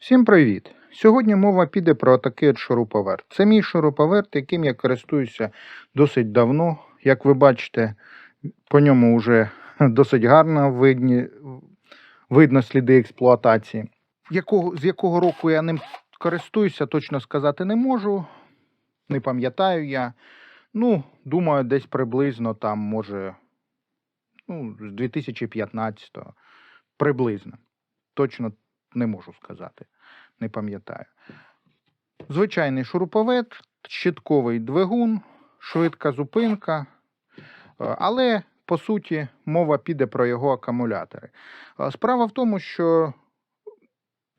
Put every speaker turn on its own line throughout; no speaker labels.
Всім привіт! Сьогодні мова піде про такий шуруповерт. Це мій шуруповерт, яким я користуюся досить давно. Як ви бачите, по ньому вже досить гарно видні, видно сліди експлуатації. Якого, з якого року я ним користуюся, точно сказати не можу. Не пам'ятаю я. Ну, думаю, десь приблизно там, може, ну, з 2015-го. Приблизно. Точно не можу сказати. Не пам'ятаю. Звичайний шуруповерт, щитковий двигун, швидка зупинка. Е, Але, по суті, мова піде про його акумулятори. Е, Справа в тому, що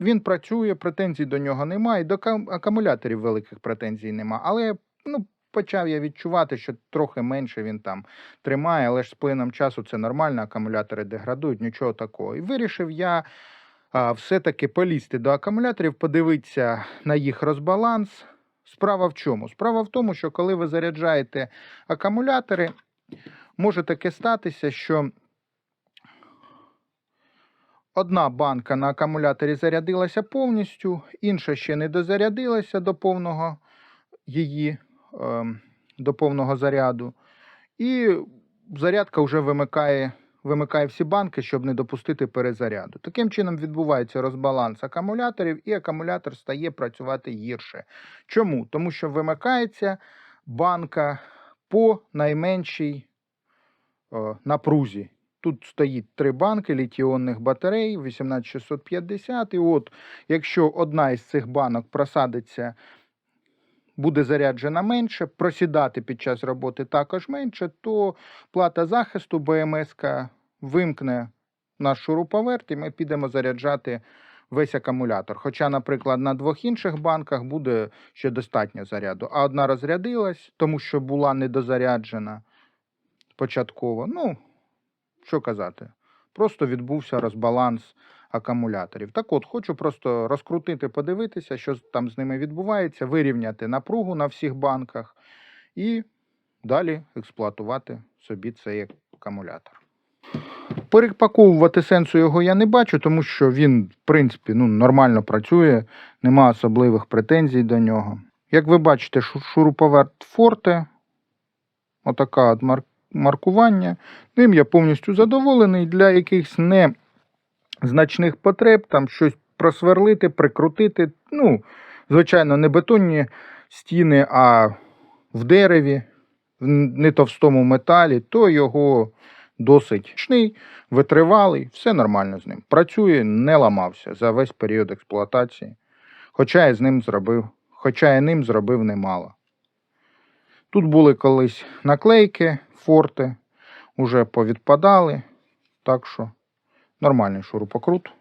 він працює, претензій до нього немає, і до акумуляторів великих претензій нема. Але ну, почав я відчувати, що трохи менше він там тримає, але ж з плином часу це нормально, акумулятори деградують, нічого такого. І вирішив я все-таки полізти до акумуляторів, подивитися на їх розбаланс. Справа в чому? Справа в тому, що коли ви заряджаєте акумулятори, може таке статися, що одна банка на акумуляторі зарядилася повністю, інша ще не дозарядилася до повного її ем, до повного заряду. І зарядка вже вимикає, вимикає всі банки, щоб не допустити перезаряду. Таким чином відбувається розбаланс акумуляторів, і акумулятор стає працювати гірше. Чому? Тому що вимикається банка по найменшій е, напрузі. Тут стоїть три банки літіонних батарей 18650. І от, якщо одна із цих банок просадиться буде заряджена менше, просідати під час роботи також менше, то плата захисту БМС вимкне наш шуруповерт, і ми підемо заряджати весь акумулятор. Хоча, наприклад, на двох інших банках буде ще достатньо заряду, а одна розрядилась, тому що була недозаряджена початково. Ну, що казати, просто відбувся розбаланс акумуляторів. Так от, хочу просто розкрутити, подивитися, що там з ними відбувається, вирівняти напругу на всіх банках і далі експлуатувати собі цей акумулятор. Перепаковувати сенсу його я не бачу, тому що він, в принципі, ну, нормально працює, нема особливих претензій до нього. Як ви бачите, шуруповерт Forte, отака от маркування. Ним я повністю задоволений для якихось не значних потреб, там щось просверлити, прикрутити. Ну, звичайно, не бетонні стіни, а в дереві, в не товстому металі, то його досить міцний, витривалий, все нормально з ним. Працює, не ламався за весь період експлуатації. Хоча я з ним зробив, хоча я ним зробив немало. Тут були колись наклейки, форти, уже повідпадали, так що Нормальний шурупокрут.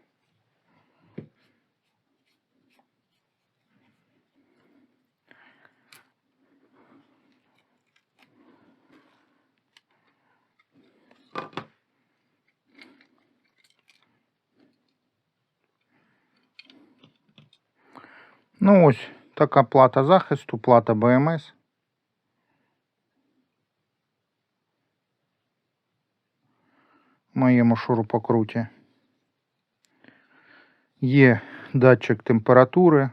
Ну ось така плата захисту, плата БМС. Моєму шурупокруті. Є датчик температури.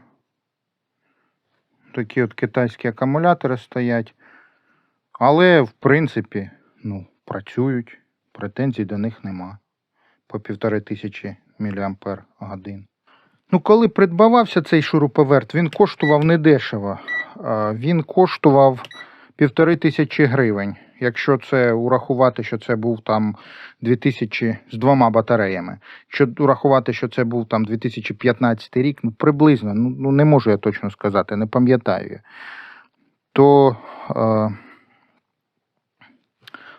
Такі от китайські акумулятори стоять. Але, в принципі, ну, працюють. Претензій до них нема. По півтори тисячі мАч. Ну, коли придбавався цей шуруповерт, він коштував недешево. Він коштував півтори тисячі гривень. Якщо це урахувати, що це був там 2000 з двома батареями. Якщо урахувати, що це був там 2015 рік, ну приблизно, ну, ну не можу я точно сказати, не пам'ятаю. То, е,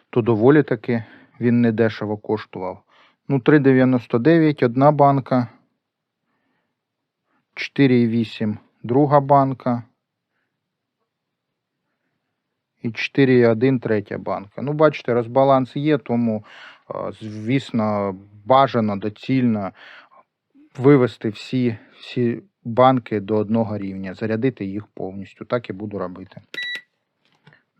то доволі таки він недешево коштував. Ну, 3,99 одна банка, 4,8 друга банка. І 4,1 третя банка. Ну, бачите, розбаланс є, тому, звісно, бажано доцільно вивести всі, всі банки до одного рівня, зарядити їх повністю. Так і буду робити.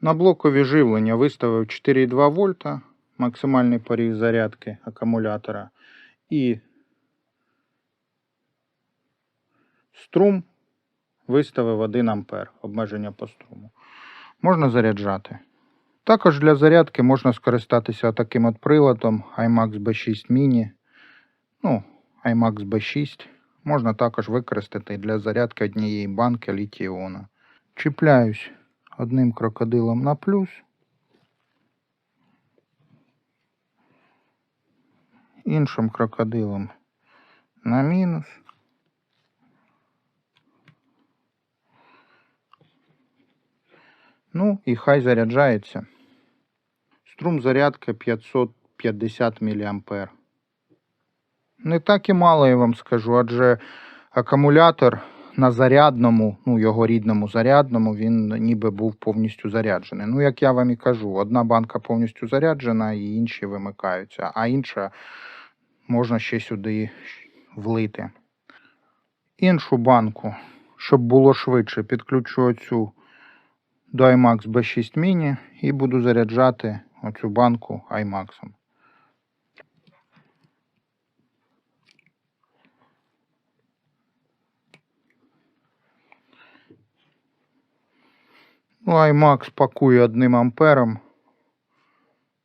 На блокові живлення виставив 4,2 вольта, максимальний поріг зарядки акумулятора. І Струм виставив 1 ампер, обмеження по струму. Можна заряджати. Також для зарядки можна скористатися таким от приладом iMax B6 Mini. Ну, iMax B6. Можна також використати для зарядки однієї банки літій-іона. Чіпляюсь одним крокодилом на плюс. Іншим крокодилом на мінус. Ну і хай заряджається. Струм зарядки 550 мА. Не так і мало, я вам скажу, адже акумулятор на зарядному, ну його рідному зарядному, він ніби був повністю заряджений. Ну, як я вам і кажу, одна банка повністю заряджена, і інші вимикаються, а інша можна ще сюди влити. Іншу банку, щоб було швидше, підключу оцю до iMax B6 Mini і буду заряджати оцю банку iMax. Ну, iMax пакує одним ампером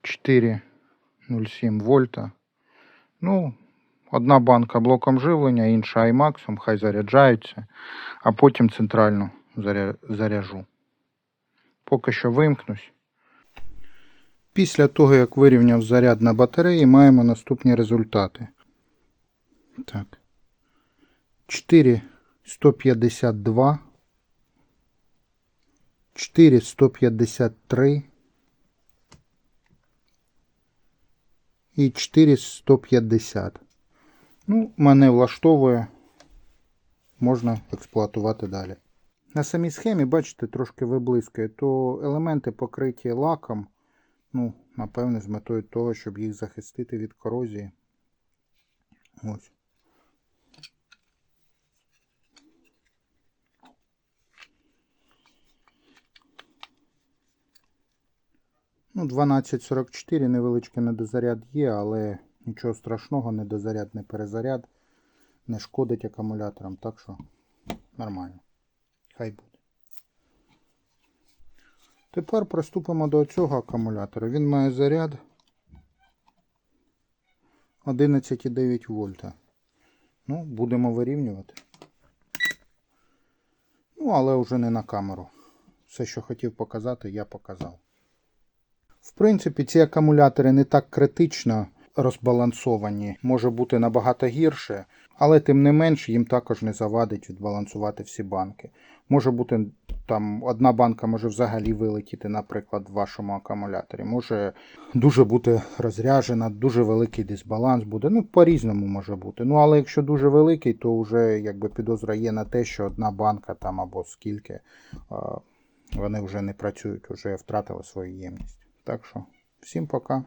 4,07 вольта. Ну, одна банка блоком живлення, інша iMax, хай заряджаються, а потім центральну заря- заряжу. Поки що вимкнусь. Після того, як вирівняв заряд на батареї, маємо наступні результати. Так. 4,152. 4,153. І 4,150. Ну, мене влаштовує. Можна експлуатувати далі. На самій схемі, бачите, трошки виблискує, то елементи покриті лаком. Ну, напевне, з метою того, щоб їх захистити від корозії. Ось. Ну, 1244 невеличкий недозаряд є, але нічого страшного, недозаряд, не перезаряд, не шкодить акумуляторам, так що нормально. Хай буде. Тепер приступимо до цього акумулятора. Він має заряд 11,9 вольта. Ну, будемо вирівнювати. Ну, але вже не на камеру. Все, що хотів показати, я показав. В принципі, ці акумулятори не так критично розбалансовані, може бути набагато гірше, але тим не менш їм також не завадить відбалансувати всі банки. Може бути там одна банка може взагалі вилетіти, наприклад, в вашому акумуляторі. Може дуже бути розряджена, дуже великий дисбаланс буде. Ну, по-різному може бути. Ну, але якщо дуже великий, то вже якби підозра є на те, що одна банка там або скільки вони вже не працюють, вже втратили свою ємність. Так що, всім пока.